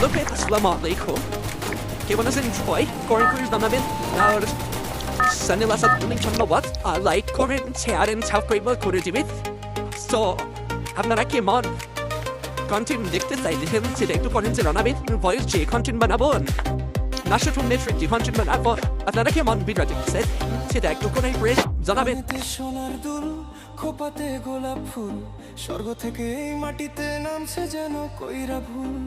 Hello friend আসসালামু আলাইকুম কেমন আছেন সবাই কমেন্ট করে জানাবেন আর চ্যানেল আসার জন্য ধন্যবাদ আর লাইক করেন শেয়ার এন্ড সাবস্ক্রাইব করে দিবেন তো আপনারা কেমন কন্টেন্ট দেখতে চাইলে সেটা একটু কমেন্টে জানাবেন ভয়েস যে কন্টেন্ট বানাবো না শুধু নেটফ্লিক্স যে কন্টেন্ট বানাবো আপনারা কেমন ভিডিও দেখতেছেন সেটা একটু করে জানাবেন কানেতে সোনার দুল, খোপাতে গোলাপ ফুল। স্বর্গ থেকে এই মাটিতে নামছে যেন কইরা ভুল।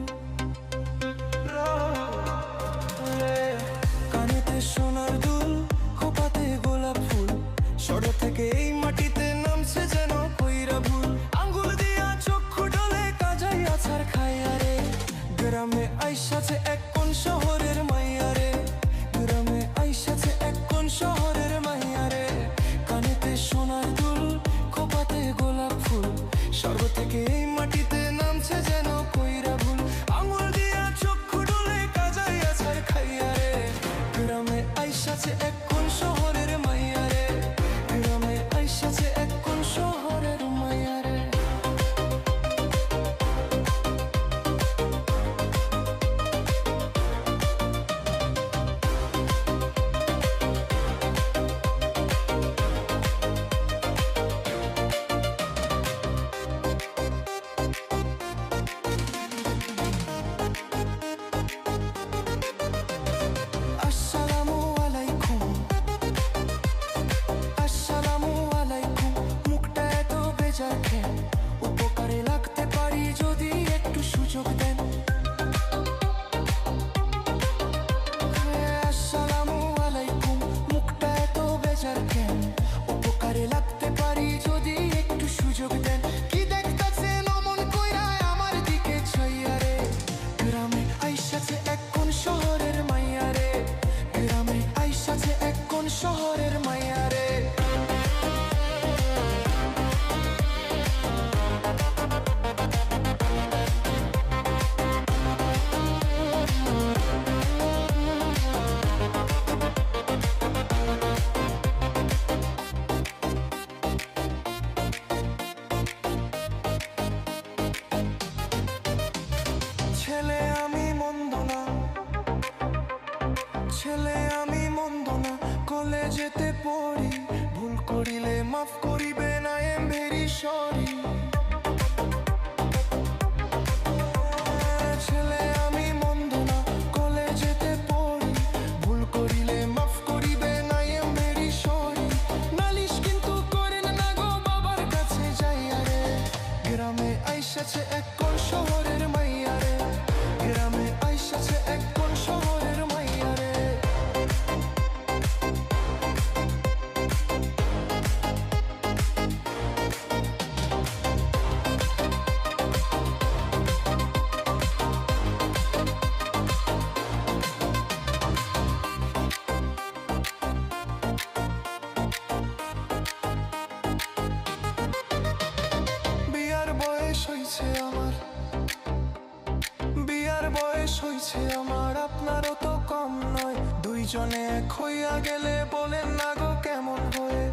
থেকে এই মাটিতে নামছে যেন কইরা ভুল। আঙ্গুল দিয়া চক্ষু ডলে কাজাই আছার খাইয়ারে গ্রামে আইসাছে এক কোন শহরের মাইয়ারে। গ্রামে আইসাছে এক কোন শহরের মাইয়ারে। কানেতে সোনার দুল, খোপাতে গোলাপ ফুল। স্বর্গ থেকে এই মাটিতে নামছে যেন কইরা ভুল। আঙুল দিয়া চক্ষু ডলে কাজাই আছার খাইয়ারে গ্রামে আইসাছে এক কলেজেতে পড়ি ভুল করিলে মাফ দুইজনে হইয়া গেলে বলেন, না গো, কেমন হয়ে?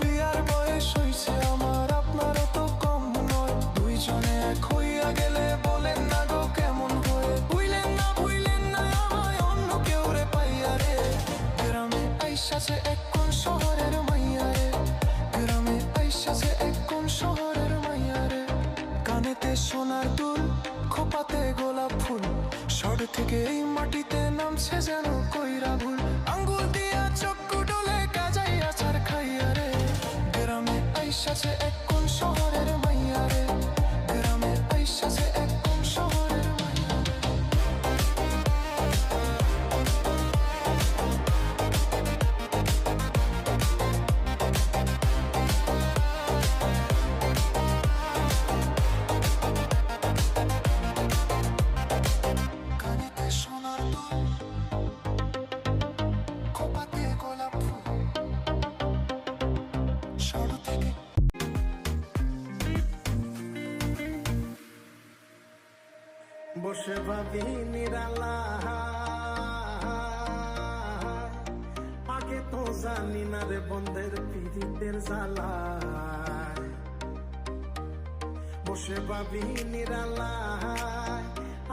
বিয়ার বয়স হইছে আমার আপনারও তো কম নয়। দুইজনে হইয়া গেলে বলেন, না গো, কেমন হয়ে? ভুইলেন না ভুইলেন না আমায়, অন্য কেউ রে পাইয়া রে। গ্রামে আইসাছে এক কোন সর থেকে এই মাটিতে নামছে যেন কইরা ভুল। আঙ্গুল দিয়া চক্ষু ডলে কাজাইয়া ছাড় খাইয়া রে। গ্রামে আইসাছে এক কোন শহরের বসে ভাবি নিরালা আগে তো জানি না রে বন্ধের পীড়িতের জ্বালা বসে ভাবি নিরালায়।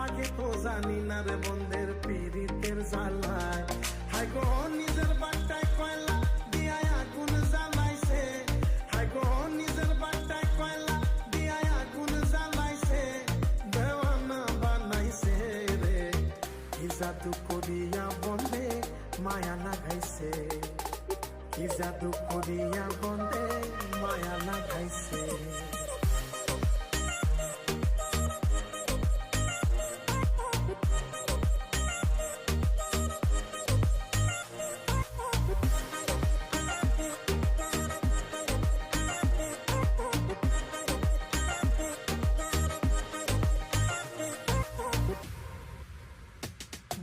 আগে তো জানি না রে বন্ধের পীড়িতের জ্বালায়। হাই গো, নিজের বাট্টায় জাদু করিয়া বন্দে মায়া লাগাইছে। কি জাদু করিয়া বন্দে মায়া লাগাইছে।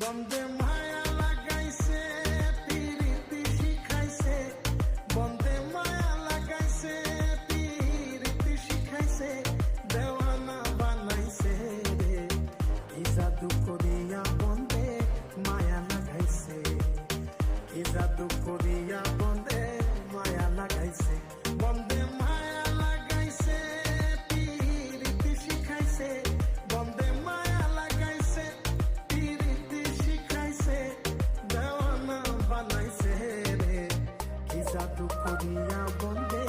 বন্দে জাদু করিয়া বন্দে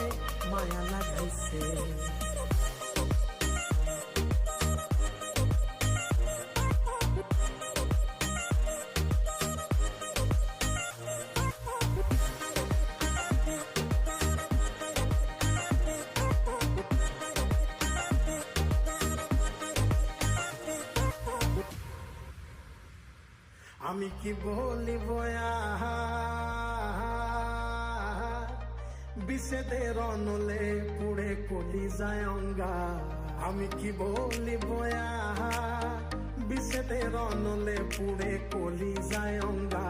মায়া লাগাইছে। আমি কি বলিব বিষেদের অনলে পুড়ে কলি যায় অঙ্গা। আমি কি বলিব বিষেদের অনলে পুড়ে কলি যায় অঙ্গা।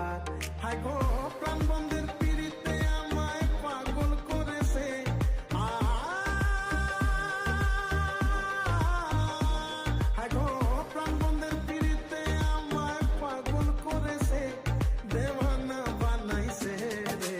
হাই গো প্রাণ বন্ধের পিড়িতে আমায় পাগল করেছে। হায় গো প্রাণ পিড়িতে আমায় পাগল করেছে। দেওয়ানা বানাইছে রে।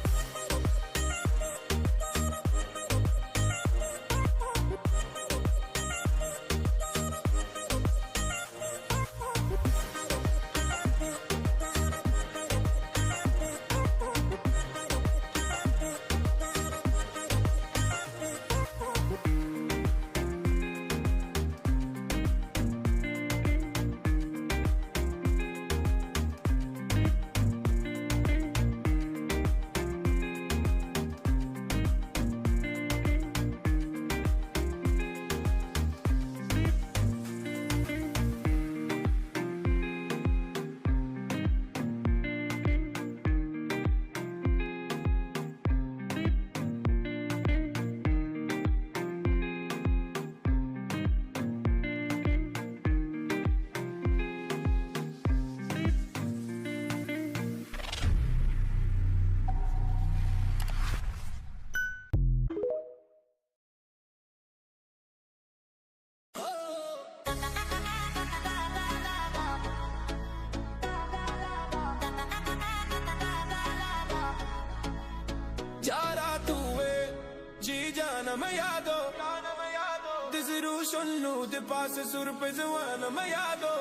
रूशन लू दे पास सुर पे जवाना मैं यादो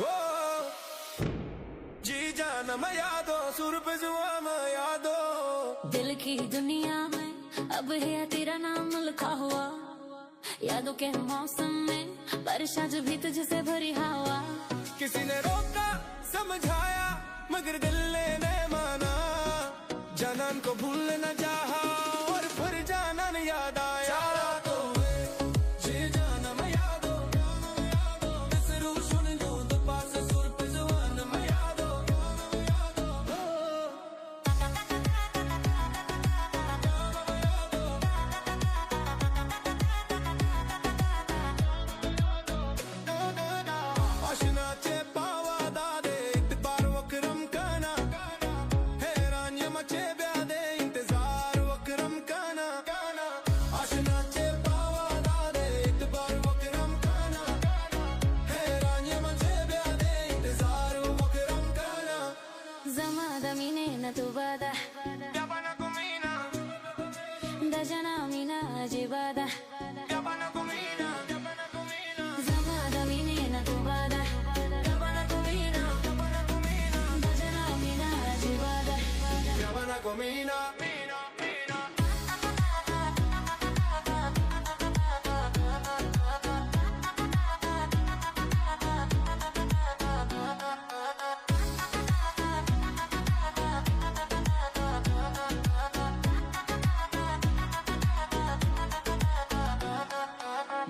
ओ जी जाना मैं यादो सुर पे जवाना यादो दिल की दुनिया में अब है तेरा नाम लिखा हुआ। यादों के मौसम में बारिशा जो भी तुझसे भरी हवा। किसी ने रोका समझाया मगर दिल ने माना। जानन को भूल न चाहा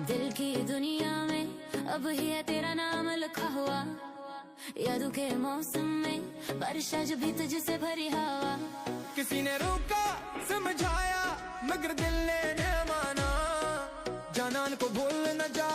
दिल की दुनिया में, अब ही है तेरा नाम लिखा हुआ। यादों के मौसम में, बारिश आज भी तुझसे भरी हवा। किसी ने रोका, समझाया, मगर दिल ने न माना। जानान को भूल न जा